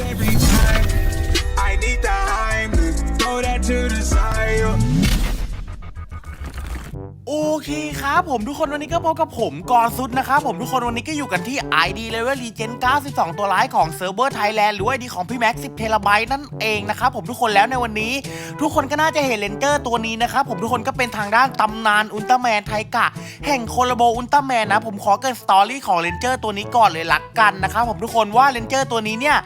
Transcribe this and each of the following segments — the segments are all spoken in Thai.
every time. I need the Heimlich, throw that to the side. โอเคครับผมทุกคนวันนี้ก็พบกับผมกอซุดนะครับผมทุกคนวันนี้ก็อยู่กันที่ ID Level Legend 92 ตัวร้ายของเซิร์ฟเวอร์ไทยแลนด์หรือว่า ID ของพี่แม็กซ์10เทราไบต์นั่นเองนะครับผมทุกคนแล้วในวันนี้ ทุกคนก็น่าจะเห็นเลนเจอร์ตัวนี้นะครับผมทุกคนก็เป็นทางด้านตำนานอุลตร้าแมนไทกะ แห่งโคลาโบอุลตร้าแมนนะผมขอเกินสตอรี่ของเลนเจอร์ตัวนี้ก่อนเลยละกันนะครับผมทุกคนว่าเลนเจอร์ตัวนี้เนี่ย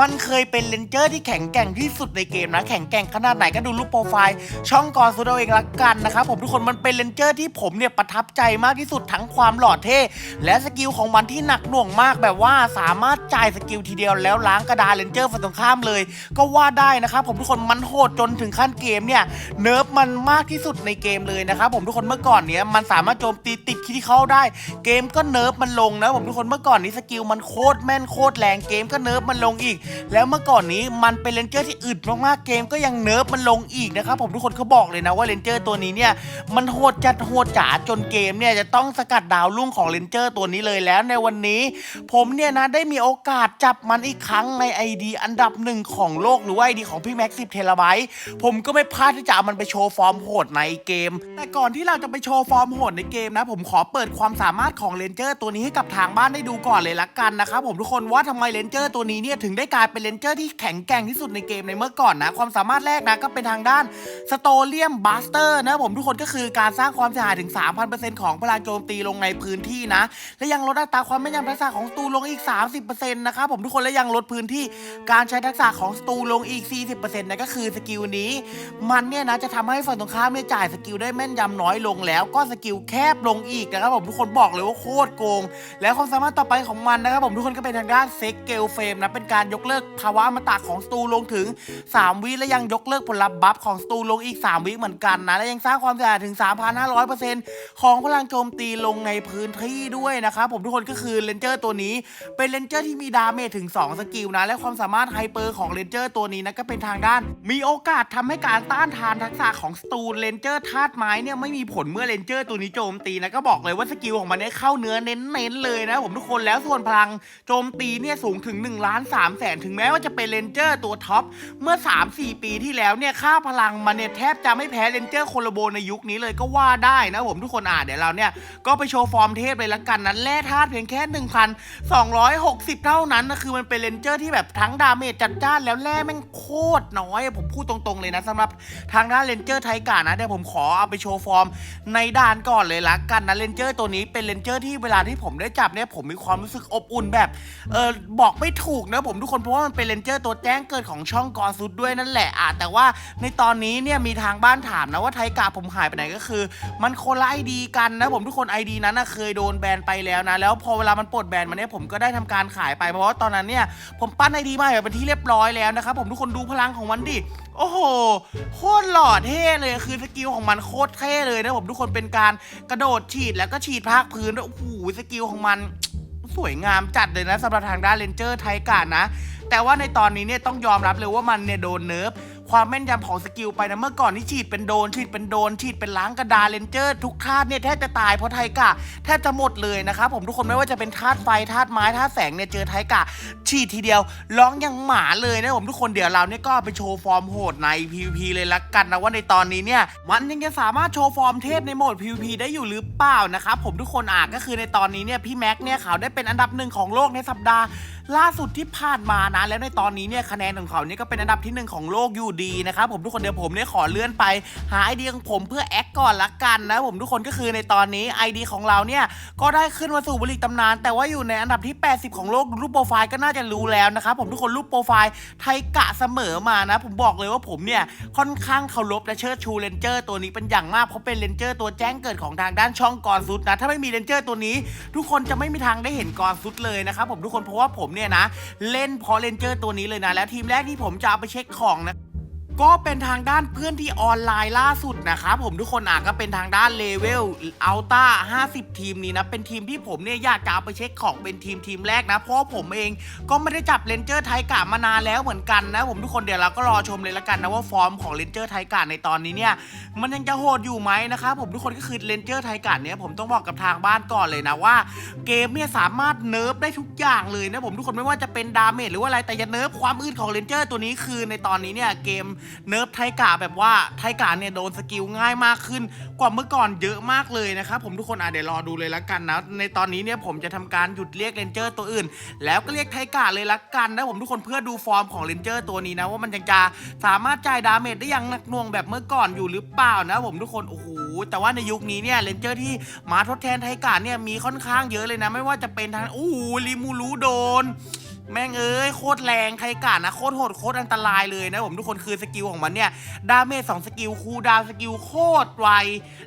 มันเคยเป็นเลนเจอร์ที่แข็งแกร่งที่สุดในเกมนะ แข็งแกร่งขนาดไหนก็ดูรูปโปรไฟล์ช่องกอนสุดเอาเองละกันนะครับผมทุกคนมันเป็นเลนเจอร์ที่ผมเนี่ยประทับใจมากที่สุดทั้งความหล่อเท่ และสกิลของมันที่หนักหน่วงมากแบบว่าสามารถจ่ายสกิลทีเดียวแล้วล้างกระดานเลนเจอร์ฝั่งตรงข้ามเลย ก็ว่าได้นะครับผมทุกคนมันโหดจนถึงขั้นเกมเนี่ยเนิร์ฟมันมากที่สุดในเกมเลยนะครับผมทุกคนเมื่อก่อนเนี่ยมันสามารถโจมตีติดคิดเข้าได้ เกมก็เนิร์ฟมันลงนะผมทุกคนเมื่อก่อนนี้สกิลมันโคตรแม่นโคตรแรงเกมก็เนิร์ฟมันลงอีกแล้วเมื่อก่อนนี้มันเป็นเลนเจอร์ที่อึดมากๆเกมก็ยังเนิร์ฟมันลงอีกนะครับผมทุกคนเขาบอกเลยนะว่าเลนเจอร์ตัวนี้เนี่ยมันโหดจัดโหดจ๋าจนเกมเนี่ยจะต้องสกัดดาวรุ่งของเลนเจอร์ตัวนี้เลยแล้วในวันนี้ ผมเนี่ยนะได้มีโอกาสจับมันอีกครั้งใน ID อันดับหนึ่งของโลกหรือว่า ID ของพี่แม็กซิบเทราไบต์ผมก็ไม่พลาดที่จะเอามันไปโชว์ฟอร์มโหดในเกม แต่ก่อนที่เราจะไปโชว์ฟอร์มโหดในเกมนะ ผมขอเปิดความสามารถของเลนเจอร์ตัวนี้ให้กับทางบ้านได้ดูก่อนเลยละกันนะครับผมทุกคนว่าทำไมเลนเจอร์ตัวนี้เนี่ยถึงได้กลายเป็นเลนเจอร์ที่แข็งแกร่งที่สุดในเกมในเมื่อก่อนนะ ความสามารถแรกนะก็เป็นทางด้านสโตเลียมบัสเตอร์นะผมทุกคนก็คือการสร้างความเสียหายถึง 3,000%ของพลังโจมตีลงในพื้นที่นะ และยังลดอัตราความแม่นยำทักษะของสตูลงอีก 30%นะครับผมทุกคนและยังลดพื้นที่การใช้ทักษะของสตูลงอีก 40%นะก็คือสกิลนี้ มันเนี่ยนะจะทำให้ฝั่งตรงข้ามเนี่ยจ่ายสกิลได้แม่นยำน้อยลงแล้วก็สกิลแคบลงอีกนะครับผมทุกคนบอกเลยว่าโคตรโกง แล้วความสามารถต่อไปของมันนะครับผมทุกคนก็เป็นทางด้านเซ็กเกลเฟมนะเป็นการยกเลิกภาวะอมตะของสตูลงถึง 3 วิและยังยกเลิกผลลัพธ์บัฟของสตูลงอีก 3 วิเหมือนกันนะ และยังสร้างความเสียหายถึง 3,500%ของพลังโจมตีลงในพื้นที่ด้วยนะครับผมทุกคนก็คือเลนเจอร์ตัวนี้เป็นเลนเจอร์ที่มีดาเมจถึง 2 สกิลนะ และความสามารถไฮเปอร์ของเลนเจอร์ตัวนี้นะก็เป็นทางด้าน มีโอกาสทำให้การต้านทานทักษะของสตูเลนเจอร์ธาตุไม้เนี่ยไม่มีผลเมื่อเลนเจอร์ตัวนี้โจมตีนะก็บอกเลยว่าสกิลของมันเนี่ยเข้าเนื้อเน้นๆเลยนะผมทุกคนแล้วส่วนพลังโจมตีเนี่ยสูงถึง1ล้าน3แสนถึงแม้ว่าจะเป็นเลนเจอร์ตัวท็อป เมื่อ 3-4 ปีที่แล้วเนี่ยค่าพลังมันเนี่ยแทบจะไม่แพ้เลนเจอร์โคโลโบในยุคนี้เลยก็ว่าได้นะผมทุกคนอ่านเดี๋ยวเราเนี่ยก็ไปโชว์ฟอร์มเทพเลยละกันนั้นแร่ธาตุเพียงแค่ 1,260 เท่านั้นนะคือมันเป็นเลนเจอร์ที่แบบทั้งดาเมจจัดจ้านแล้วแร่แม่งโคตรน้อย ผมพูดตรงๆเลยนะสำหรับทางด้านเลนเจอร์ไทกานะเดี๋ยวผมขอเอาไปโชว์ฟอร์มในด่านก่อนเลยละกันนะเลนเจอร์ตัวนี้เป็นเลนเจอร์ที่เวลาที่ผมได้จับเนี่ยผมมีความรู้สึกอบอุ่นแบบเออบอกไม่ถูกนะผมทุกคนเพราะว่ามันเป็นเลนเจอร์ตัวแจ้งเกิดของช่องกอซุดด้วยนั่นแหละอะแต่ว่าในตอนนี้เนี่ยมีทางบ้านถามนะว่าไทกาผมหายไปไหนก็คือ มันคนละไอดีกันนะผมทุกคนไอดีนั้นนะเคยโดนแบนไปแล้วนะ แล้วพอเวลามันปลดแบนมาเนี่ยผมก็ได้ทำการขายไปเพราะว่าตอนนั้นเนี่ยผมปั้นไอดีมาแบบเป็นที่เรียบร้อยแล้วนะครับผมทุกคนดูพลังของมันดิโอ้โห โคตรหล่อเท่เลยคือสกิลของมันโคตรเท่เลยนะผมทุกคนเป็นการกระโดดฉีดแล้วก็ฉีดภาคพื้นด้วยโอ้โหสกิลของมัน สวยงามจัดเลยนะสำหรับทางด้านเลนเจอร์ไทกานะ แต่ว่าในตอนนี้เนี่ยต้องยอมรับเลยว่ามันเนี่ยโดนเนิร์ฟ ความแม่นยำของสกิลไปนะเมื่อก่อนนี่ฉีดเป็นโดนฉีดเป็นโดนฉีดเป็นล้างกระดาษเลนเจอร์ทุกธาตุเนี่ยแทบจะตายเพราะไทกะแทบจะหมดเลยนะครับผมทุกคนไม่ว่าจะเป็นธาตุไฟธาตุไม้ธาตุแสงเนี่ยเจอไทกะ ฉีดทีเดียวร้องยังหมาเลยนะผมทุกคนเดี๋ยวเราเนี่ยก็ไปโชว์ฟอร์มโหดใน PVP เลยละกันนะว่าในตอนนี้เนี่ยมันยังจะสามารถโชว์ฟอร์มเทพในโหมด PVP ได้อยู่หรือเปล่านะครับผมทุกคนอ่านก็คือในตอนนี้เนี่ยพี่แม็กเนี่ยเขาได้เป็นอันดับหนึ่งของโลกในสัปดาห์ล่าสุดที่ผ่านมานะ แล้วในตอนนี้เนี่ยคะแนนของเขาเนี่ยก็เป็นอันดับที่หนึ่งของโลกอยู่ดีนะครับผมทุกคนเดี๋ยวผมเนี่ยขอเลื่อนไป หาไอเดียของผมเพื่อแอคก่อนละกันนะผมทุกคนก็คือในตอนนี้ไอเดียของเราเนี่ยก็ได้ขึ้นมาสู่บริกตำนาน แต่ว่าอยู่ในอันดับที่ 80 ของโลกรูปโปรไฟล์ก็น่าจะรู้แล้วนะครับผมทุกคนรูปโปรไฟล์ไทยกะเสมอมานะ ผมบอกเลยว่าผมเนี่ยค่อนข้างเคารพและเชิดชูเลนเจอร์ตัวนี้เป็นอย่างมากเพราะเป็นเลนเจอร์ตัวแจ้งเกิดของทางด้านช่องกอนซุดนะถ้าไม่มีเลนเจอร์ตัวนี้ ทุกคนจะไม่มีทางได้เห็นกอนซุดเลยนะครับผมทุกคนเพราะว่าผมเนี่ยนะ เล่นพอเลนเจอร์ตัวนี้เลยนะ แล้วทีมแรกที่ผมจะเอาไปเช็คของนะ ก็เป็นทางด้านเพื่อนที่ออนไลน์ล่าสุดนะครับผมทุกคนอะก็เป็นทางด้านเลเวลอัลต้า50 ทีมนี้นะเป็นทีมที่ผมเนี่ยอยากจะเอาไปเช็คของเป็นทีมทีมแรกนะ เพราะผมเองก็ไม่ได้จับเลนเจอร์ไทกามานานแล้วเหมือนกันนะผมทุกคนเดี๋ยวเราก็รอชมเลยละกันนะว่าฟอร์มของเลนเจอร์ไทกาในตอนนี้เนี่ยมันยังจะโหดอยู่ไหมนะครับผมทุกคนก็คือเลนเจอร์ไทกาเนี่ยผมต้องบอกกับทางบ้านก่อนเลยนะว่า เกมเนี่ยสามารถเนิร์ฟได้ทุกอย่างเลยนะผมทุกคนไม่ว่าจะเป็นดาเมจหรือว่าอะไรแต่จะเนิร์ฟความอืดของเลนเจอร์ตัวนี้คือในตอนนี้เนี่ยเกมเนิร์ฟไทกาแบบว่าไทกาเนี่ยโดนสกิลง่ายมากขึ้น กว่าเมื่อก่อนเยอะมากเลยนะครับผมทุกคนอะเดี๋ยวรอดูเลยละกันนะ ในตอนนี้เนี่ยผมจะทำการหยุดเรียกเลนเจอร์ตัวอื่น แล้วก็เรียกไทกาเลยละกันนะผมทุกคนเพื่อดูฟอร์มของเลนเจอร์ตัวนี้นะว่ามันยังจะสามารถจ่ายดาเมจได้อย่างหนักหน่วงแบบเมื่อก่อนอยู่หรือเปล่านะผมทุกคนโอ้โหแต่ว่าในยุคนี้เนี่ยเลนเจอร์ที่มาทดแทนไทกาเนี่ยมีค่อนข้างเยอะเลยนะ ไม่ว่าจะเป็นทางโอ้โหลิมูรูโดน แม่งเอ้ยโคตรแรงใครกานะโคตรโหดโคตรอันตรายเลยนะผมทุกคนคือสกิลของมันเนี่ยดาเมจสองสกิลคูดาวสกิลโคตรไว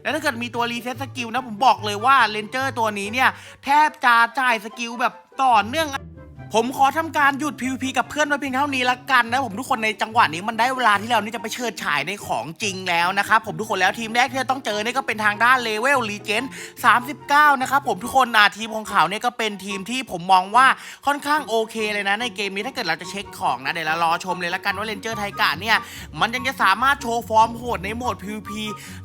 แล้วถ้าเกิดมีตัวรีเซ็ตสกิลนะผมบอกเลยว่าเลนเจอร์ตัวนี้เนี่ยแทบจะจ่ายสกิลแบบต่อเนื่อง ผมขอทำการหยุด PVP กับเพื่อนไว้เพียงเท่านี้ละกันนะผมทุกคนในจังหวะนี้มันได้เวลาที่เรานี่จะไปเชิดฉายในของจริงแล้วนะครับผมทุกคนแล้วทีมแรกที่เราต้องเจอเนี่ยก็เป็นทางด้านเลเวลรีเจน39 นะครับผมทุกคนอาทีมของเขาเนี่ยก็เป็นทีมที่ผมมองว่าค่อนข้างโอเคเลยนะในเกมนี้ถ้าเกิดเราจะเช็คของนะเดี๋ยวเรารอชมเลยละกันว่าเลนเจอร์ไทกะเนี่ยมันยังจะสามารถโชว์ฟอร์มโหดในโหมด PVP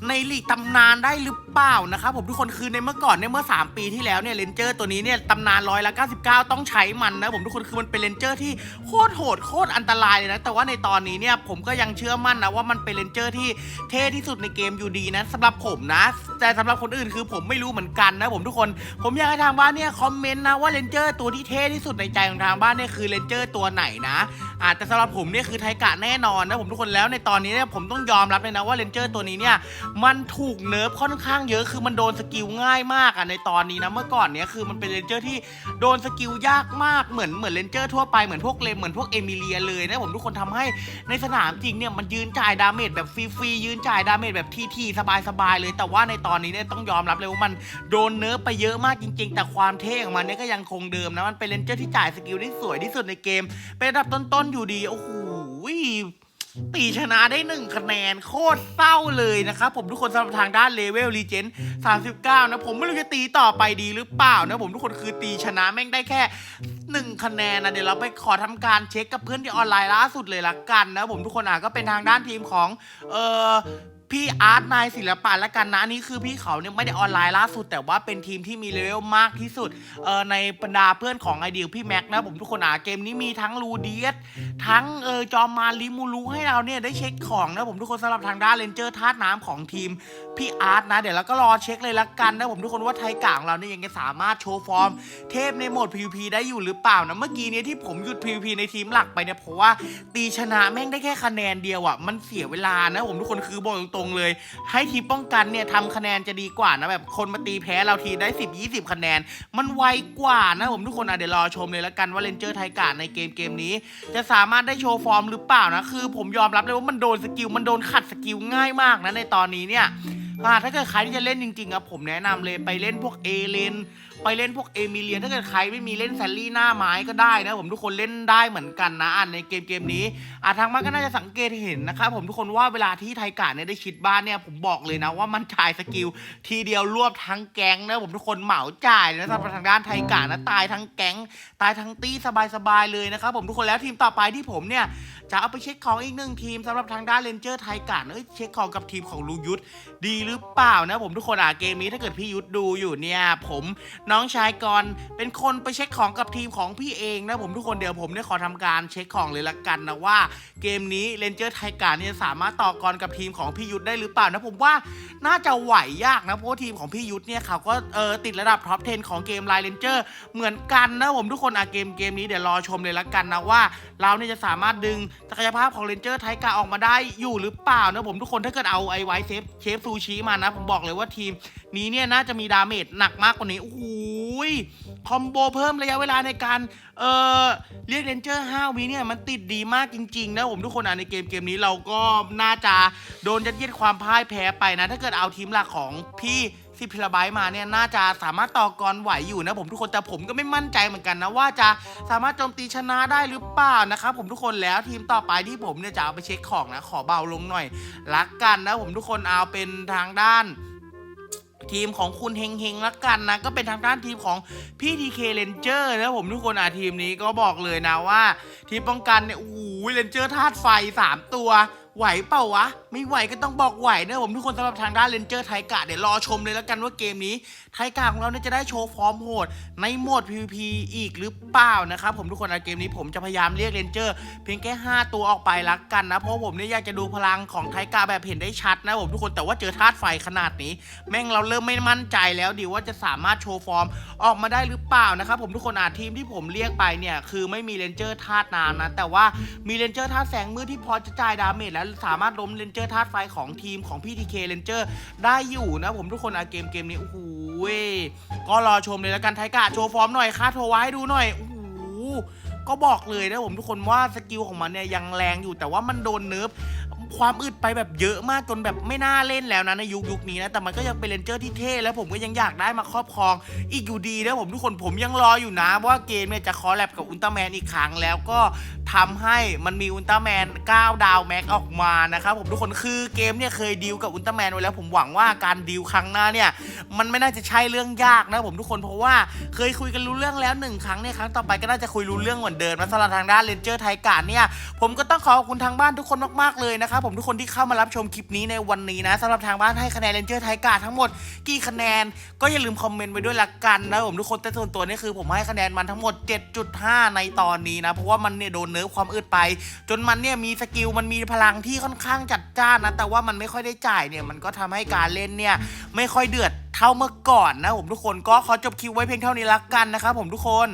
ในลีกตำนานได้หรือเปล่านะครับผมทุกคนคือในเมื่อก่อนเนี่ยเมื่อ 3 ปีที่แล้วเนี่ยเลนเจอร์ตัวนี้เนี่ยตำนานร้อยละ99 ต้องใช้มันนะผมทุกคนคือมันเป็นเลนเจอร์ที่โคตรโหดโคตรอันตรายเลยนะแต่ว่าในตอนนี้เนี่ยผมก็ยังเชื่อมั่นนะว่ามันเป็นเลนเจอร์ที่เท่ที่สุดในเกมอยู่ดีนะสำหรับผมนะแต่สำหรับคนอื่นคือผมไม่รู้เหมือนกันนะผมทุกคน ผมอยากให้ทางบ้านเนี่ยคอมเมนต์นะว่าเลนเจอร์ตัวที่เท่ที่สุดในใจของทางบ้านเนี่ยคือเลนเจอร์ตัวไหนนะอาจจะแต่สำหรับผมเนี่ยคือไทกะแน่นอนนะผมทุกคนแล้วในตอนนี้เนี่ยผมต้องยอมรับเลยนะว่าเลนเจอร์ตัวนี้เนี่ยมันถูกเนิร์ฟค่อนข้างเยอะคือมันโดนสกิลง่ายมากอะในตอนนี้นะเมื่อก่อนเนี่ยคือมันเป็นเลนเจอร์ที่โดนสกิลยากมากเหมือนเหมือนเลนเจอร์ทั่วไปเหมือนพวกเลมเหมือนพวกเอมิเลียเลยนะผมทุกคนทำให้ในสนามจริงเนี่ยมันยืนจ่ายดาเมจแบบฟรีๆยืนจ่ายดาเมจแบบทีๆสบายๆเลย แต่ว่าในตอนนี้เนี่ยต้องยอมรับเลยว่ามันโดนเนิร์ฟไปเยอะมากจริง ๆ แต่ความเท่ของมันเนี่ยก็ยังคงเดิมนะมันเป็นเลนเจอร์ที่จ่ายสกิลได้สวยที่สุดในเกม เป็นอันดับต้นๆอยู่ดีโอ้โห ตีชนะได้หนึ่งคะแนนโคตรเศร้าเลยนะครับผมทุกคนสำหรับทางด้านเลเวลรีเจน39 นะผมไม่รู้จะตีต่อไปดีหรือเปล่านะผมทุกคนคือตีชนะแม่งได้แค่หนึ่งคะแนนนะเดี๋ยวเราไปขอทำการเช็คกับเพื่อนที่ออนไลน์ล่าสุดเลยละกันนะผมทุกคนอะก็เป็นทางด้านทีมของเอ่อ พี่อาร์ตนายศิลปะและกันนะอันนี่คือพี่เขาเนี่ยไม่ได้ออนไลน์ล่าสุด แต่ว่าเป็นทีมที่มีเลเวลมากที่สุดเอ่อในบรรดาเพื่อนของไอเดียพี่แม็กนะผมทุกคนอะเกมนี้มีทั้งลูเดียสทั้งเออจอมมารลิมูรูให้เราเนี่ยได้เช็คของนะผมทุกคนสำหรับทางด้านเลนเจอร์ธาตุน้ำของทีมพี่อาร์ตนะ เดี๋ยวเราก็รอเช็คเลยละกันนะผมทุกคนว่าไทยกางเราเนี่ยยังจะสามารถโชว์ฟอร์ม เทพในโหมด PVP ได้อยู่หรือเปล่านะเมื่อกี้เนี้ที่ผมหยุด PVP ในทีมหลักไปเนี่ยเพราะว่าตีชนะแม่งได้แค่คะแนนเดียวอะมันเสียเวลานะผมทุกคนคือบอกตรงๆเลย ให้ทีมป้องกันเนี่ยทำคะแนนจะดีกว่านะแบบคนมาตีแพ้เราทีได้ 10 20 คะแนน มันไวกว่านะผมทุกคนอะเดี๋ยวรอชมเลยละกันว่าเลนเจอร์ไทยกาในเกมเกมนี้ จะสามารถได้โชว์ฟอร์มหรือเปล่านะคือ ผมยอมรับเลยว่ามันโดนสกิลมันโดนขัดสกิลง่ายมากนะในตอนนี้เนี่ยถ้าเกิดใครที่จะเล่นจริงๆอะผมแนะนำเลยไปเล่นพวกเอเลน ไปเล่นพวกเอมิเลียนถ้าเกิดใครไม่มีเล่นแซลลี่หน้าไม้ก็ได้นะผมทุกคนเล่นได้เหมือนกันนะอ่านในเกมเกมนี้อ่าทางบ้านก็น่าจะสังเกตเห็นนะครับผมทุกคนว่าเวลาที่ไทยกาเนี่ยได้ชิดบ้านเนี่ยผมบอกเลยนะว่ามันจ่ายสกิลทีเดียวรวบทั้งแก๊งนะผมทุกคนเหมาจ่ายนะสำหรับทางด้านไทยกานะตายทั้งแก๊งตายทั้งตี้สบายๆเลยนะครับผมทุกคนแล้วทีมต่อไปที่ผมเนี่ยจะเอาไปเช็คของอีกหนึ่งทีมสำหรับทางด้านเลนเจอร์ไทยกาเอ้ยเช็คของกับทีมของลุงยุทธดีหรือเปล่านะผมทุกคนอะเกมนี้ถ้าเกิดพี่ยุทธดูอยู่เนี่ยผมน้องชายกรเป็นคนไปเช็คของกับทีมของพี่เองนะผมทุกคนเดี๋ยวผมเนี่ยขอทำการเช็คของเลยละกันนะว่า เกมนี้เลนเจอร์ไทยกาเนี่ยสามารถต่อกรกับทีมของพี่ยุทธได้หรือเปล่านะผมว่าน่าจะไหวยากนะเพราะว่าทีมของพี่ยุทธเนี่ยเขาก็เออติดระดับท็อป 10 ของเกมไลน์เลนเจอร์เหมือนกันนะผมทุกคนอะเกมเกมนี้เดี๋ยวรอชมเลยละกันนะว่าเราเนี่ยจะสามารถดึงศักยภาพของเลนเจอร์ไทกาออกมาได้อยู่หรือเปล่านะผมทุกคนถ้าเกิดเอาไอไวเซฟเชฟซูชิมานะ ผมบอกเลยว่าทีมนี้เนี่ยน่าจะมีดาเมจหนักมากกว่านี้โอ้โหยคอมโบเพิ่มระยะเวลาในการเอ่อเรียกเลนเจอร์5วิเนี่ยมันติดดีมากจริงๆนะผมทุกคนอะในเกมเกมนี้เราก็น่าจะโดนยัดเยียดความพ่ายแพ้ไปนะ ถ้าเกิดเอาทีมหลักของพี่สิบเพลไบต์มาเนี่ยน่าจะสามารถต่อกรไหวอยู่นะผมทุกคนแต่ผมก็ไม่มั่นใจเหมือนกันนะว่าจะสามารถโจมตีชนะได้หรือเปล่านะครับผมทุกคนแล้วทีมต่อไปที่ผมเนี่ยจะเอาไปเช็คของนะขอเบาลงหน่อยละกันนะผมทุกคนเอาเป็นทางด้าน ทีมของคุณเฮงเฮงละกันนะ ก็เป็นทางด้านทีมของพี่ทีเคเลนเจอร์นะผมทุกคนอะทีมนี้ก็บอกเลยนะว่า ทีมป้องกันเนี่ยโอ้โหเลนเจอร์ธาตุไฟ 3 ตัว ไหวเปล่าวะไม่ไหวก็ต้องบอกไหวนะผมทุกคนสำหรับทางด้านเลนเจอร์ไทกะเดี๋ยวรอชมเลยแล้วกันว่าเกมนี้ ไทกะของเราเนี่ยจะได้โชว์ฟอร์มโหด ในโหมด PVP อีกหรือเปล่านะครับผมทุกคนในเกมนี้ผมจะพยายามเรียกเลนเจอร์เพียงแค่ 5 ตัวออกไปละกันนะ เพราะผมเนี่ยอยากจะดูพลังของไทกะแบบเห็นได้ชัดนะผมทุกคนแต่ว่าเจอธาตุไฟขนาดนี้ แม่งเราเริ่มไม่มั่นใจแล้วดิว่าจะสามารถโชว์ฟอร์มออกมาได้หรือเปล่านะครับผมทุกคนอาทีมที่ผมเรียกไปเนี่ยคือไม่มีเลนเจอร์ธาตุน้ำนะแต่ว่ามีเลนเจอร์ธาตุแสงมืดที่พอจะจ่ายดาเมจและสามารถล้มเลนเจอร์ธาตุไฟของทีมของพี่ทีเคเลนเจอร์ได้อยู่นะผมทุกคนอาเกมเกมนี้โอ้โหเว้ยก็รอชมเลยแล้วกันไทกะโชว์ฟอร์มหน่อยค่าโทรไว้ดูหน่อยโอ้โหก็บอกเลยนะผมทุกคนว่าสกิลของมันเนี่ยยังแรงอยู่แต่ว่ามันโดนเนิร์ฟ ความอึดไปแบบเยอะมากจนแบบไม่น่าเล่นแล้วนะในยุคยุคนี้นะแต่มันก็ยังเป็นเลนเจอร์ที่เท่แล้วผมก็ยังอยากได้มาครอบครอง อีกอยู่ดีนะผมทุกคนผมยังรออยู่นะว่าเกมเนี่ยจะคอลแลบกับอุลตร้าแมนอีกครั้งแล้วก็ทำให้มันมีอุลตร้าแมน9ดาวแม็กออกมานะครับผมทุกคนคือเกมเนี่ยเคยดีลกับอุลตร้าแมนไว้แล้วผมหวังว่าการดีลครั้งหน้าเนี่ยมันไม่น่าจะใช่เรื่องยากนะผมทุกคนเพราะว่าเคยคุยกันรู้เรื่องแล้วหนึ่งครั้งเนี่ยครั้งต่อไปก็น่าจะคุยรู้เรื่องเหมือนเดิมนะสำหรับทางด้านเลนเจอร์ไทยการเนี่ยผมก็ต้องขอขอบคุณทางบ้านทุกคนมากๆเลยนะครับผมทุกคนที่เข้ามารับชมคลิปนี้ในวันนี้นะสำหรับทางบ้านให้คะแนนเลนเจอร์ไทยกาทั้งหมดกี่คะแนน ก็อย่าลืมคอมเมนต์ไว้ด้วยละกันนะผมทุกคนแต่ส่วนตัวนี่คือผมให้คะแนนมันทั้งหมด 7.5 ในตอนนี้นะเพราะว่ามันเนี่ยโดนเนิร์ฟความอึดไป จนมันเนี่ยมีสกิลมันมีพลังที่ค่อนข้างจัดจ้านนะแต่ว่ามันไม่ค่อยได้จ่ายเนี่ยมันก็ทำให้การเล่นเนี่ยไม่ค่อยเดือดเท่าเมื่อก่อนนะผมทุกคนก็ขอจบคลิปไว้เพียงเท่านี้ละกันนะครับผมทุกคน